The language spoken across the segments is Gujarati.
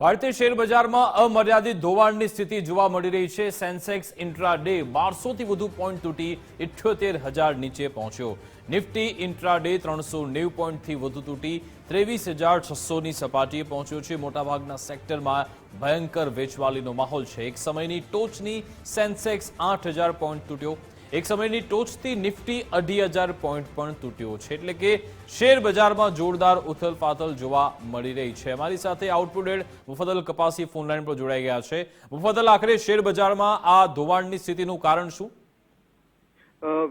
ભારતીય શેર બજારમાં અમર્યાદિત ધોવાણની સ્થિતિ જોવા મળી રહી છે. સેન્સેક્સ ઇન્ટ્રા ડે બારસોથી વધુ પોઈન્ટ તૂટી ઇઠ્યોતેર હજાર નીચે પહોંચ્યો. નિફ્ટી ઇન્ટ્રા ડે ત્રણસો નેવું પોઈન્ટથી વધુ તૂટી ત્રેવીસ હજાર છસોની સપાટીએ પહોંચ્યો છે. મોટાભાગના સેક્ટરમાં ભયંકર વેચવાલીનો માહોલ છે. એક સમયની ટોચની સેન્સેક્સ આઠ હજાર પોઈન્ટ તૂટ્યો. એક સમયની ટોચથી નિફ્ટી અઢી હજાર પોઈન્ટ પણ તૂટ્યો છે. એટલે કે શેર બજારમાં જોરદાર ઉથલપાથલ જોવા મળી રહી છે. અમારી સાથે આઉટપુટેડ મુફદલ કપાસી ફોનલાઈન પર જોડાઈ ગયા છે. મુફદલ આખરે શેર બજારમાં આ ધોવાણની સ્થિતિનું કારણ શું?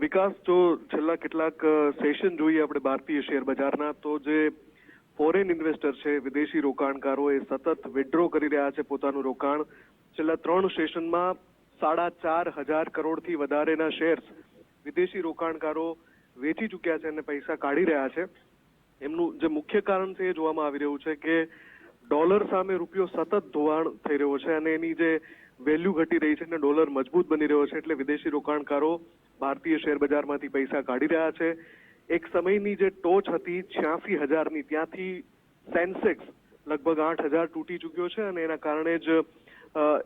વિકાસ, જો છેલ્લા કેટલાક સેશન જોઈએ આપણે ભારતીય શેર બજારના, તો જે ફોરેન ઇન્વેસ્ટર છે, વિદેશી રોકાણકારો એ સતત વિડ્રો કરી રહ્યા છે પોતાનું રોકાણ. છેલ્લા ત્રણ સેશનમાં સાડા ચાર હજાર કરોડથી વધારેના શેર્સ વિદેશી રોકાણકારો વેચી ચૂક્યા છે અને પૈસા કાઢી રહ્યા છે. એમનું જે મુખ્ય કારણ છે એ જોવામાં આવી રહ્યું છે કે ડોલર સામે રૂપિયો સતત ધોવાણ થઈ રહ્યો છે અને એની જે વેલ્યુ ઘટી રહી છે અને ડોલર મજબૂત બની રહ્યો છે એટલે વિદેશી રોકાણકારો ભારતીય શેર બજારમાંથી પૈસા કાઢી રહ્યા છે. એક સમયની જે ટોચ હતી છ્યાસી હજારની ત્યાંથી સેન્સેક્સ લગભગ આઠ હજાર તૂટી ચૂક્યો છે અને એના કારણે જ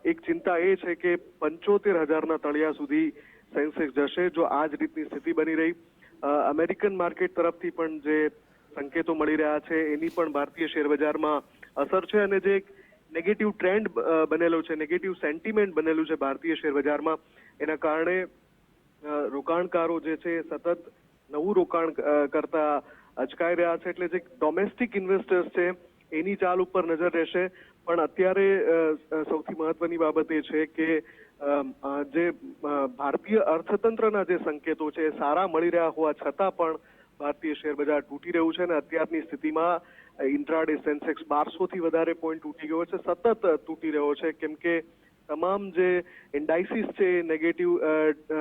એક ચિંતા એ છે કે પંચોતેર હજારના તળિયા સુધી સેન્સેક્સ જશે જો આ જ રીતની સ્થિતિ બની રહી. અમેરિકન માર્કેટ તરફથી પણ જે સંકેતો મળી રહ્યા છે, એની પણ ભારતીય શેર બજારમાં અસર છે અને જે એક નેગેટિવ ટ્રેન્ડ બનેલો છે નેગેટિવ સેન્ટિમેન્ટ બનેલું છે ભારતીય શેર બજારમાં એના કારણે રોકાણકારો જે છે સતત નવું રોકાણ કરતા અચકાઈ રહ્યા છે. એટલે જે ડોમેસ્ટિક ઇન્વેસ્ટર્સ છે એની ચાલ ઉપર નજર રહેશે. પણ અત્યારે સૌથી મહત્વની બાબત એ છે કે જે ભારતીય અર્થતંત્રના જે સંકેતો છે એ સારા મળી રહ્યા હોવા છતાં પણ ભારતીય શેર બજાર તૂટી રહ્યું છે અને અત્યારની સ્થિતિમાં ઇન્ટ્રાડે સેન્સેક્સ બારસો થી વધારે પોઈન્ટ તૂટી ગયો છે. સતત તૂટી રહ્યો છે. કેમ કે તમામ જે ઇન્ડાઇસિસ છે એ નેગેટિવ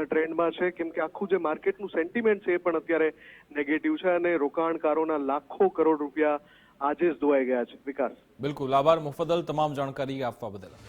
ટ્રેન્ડમાં છે. કેમ કે આખું જે માર્કેટનું સેન્ટિમેન્ટ છે એ પણ અત્યારે નેગેટિવ છે અને રોકાણકારોના લાખો કરોડ રૂપિયા આજે જ ધોવાઈ ગયા છે. વિકાસ. બિલકુલ. આભાર. મુફદલ તમામ જાણકારી આપવા બદલ.